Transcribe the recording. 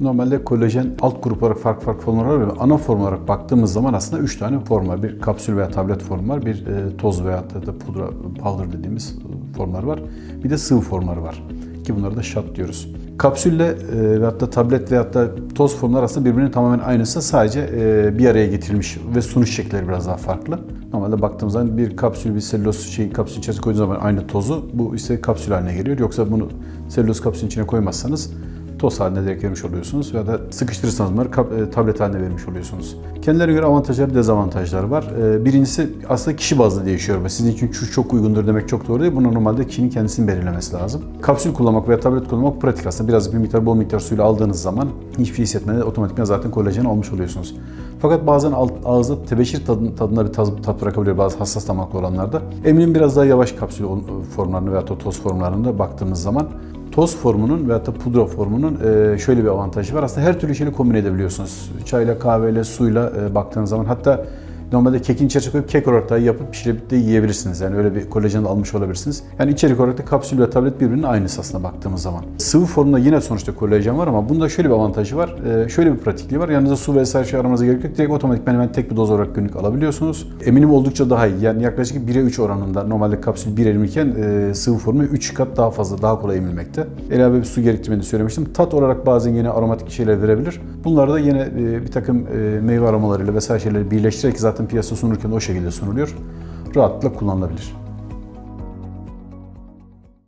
Normalde kolajen alt grup olarak farklı farklı formlar var ana form olarak baktığımız zaman aslında 3 tane form var. Bir kapsül veya tablet form var, bir e, toz veya da pudra, powder dediğimiz formlar var. Bir de sıvı formları var. Ki bunlara da shot diyoruz. Kapsülle e, veyahut da tablet veyahut da toz formlar aslında birbirinin tamamen aynısı. Sadece e, bir araya getirilmiş ve sunuş şekilleri biraz daha farklı. Normalde baktığımız zaman bir kapsül bir selüloz şey kapsülün içerisine koyduğunuz zaman aynı tozu bu ise kapsül haline geliyor. Yoksa bunu selüloz kapsülün içine koymazsanız toz haline direkt vermiş oluyorsunuz ya da sıkıştırırsanız bunları e, tablet haline vermiş oluyorsunuz. Kendilerine göre avantajları, dezavantajları var. E, Birincisi aslında kişi bazlı değişiyor. Sizin için şu çok uygundur demek çok doğru değil. Bunu normalde kişinin kendisinin belirlemesi lazım. Kapsül kullanmak veya tablet kullanmak pratik aslında. Biraz bir miktar bol miktar suyla aldığınız zaman hiçbir şey hissetmeden otomatikman zaten kolajen almış oluyorsunuz. Fakat bazen ağızda tebeşir tadın- tadında bir tat, tat bırakabiliyor bazı hassas damaklı olanlarda. Eminim biraz daha yavaş kapsül formlarını veya toz formlarında baktığınız zaman Toz formunun veya da pudra formunun e, şöyle bir avantajı var. Aslında her türlü şeyle kombine edebiliyorsunuz. Çayla, kahveyle, suyla e, baktığınız zaman hatta normalde kekin içerisine koyup kek olarak da yapıp pişirip de yiyebilirsiniz. Yani öyle bir kolajen almış olabilirsiniz. Yani içerik olarak da kapsül ve tablet birbirinin aynısı aslında baktığımız zaman. Sıvı formda yine sonuçta kolajen var ama bunda şöyle bir avantajı var. E, şöyle bir pratikliği var. Yanınızda su vesaire şey aramanıza gerek yok. Direkt otomatikman hemen tek bir doz olarak günlük alabiliyorsunuz. Eminim oldukça daha iyi. Yani yaklaşık 1'e 3 oranında. Normalde kapsül 1 emilirken e, sıvı formu 3 kat daha fazla, daha kolay emilmekte. Ilave bir su gerektirmediğini söylemiştim. Tat olarak bazen yine aromatik şeyler verebilir. Bunlar da yine e, bir takım e, meyve aromalarıyla vesaire şeyleri birleştirerek zaten piyasaya sunulurken o şekilde sunuluyor. Rahatlıkla kullanılabilir.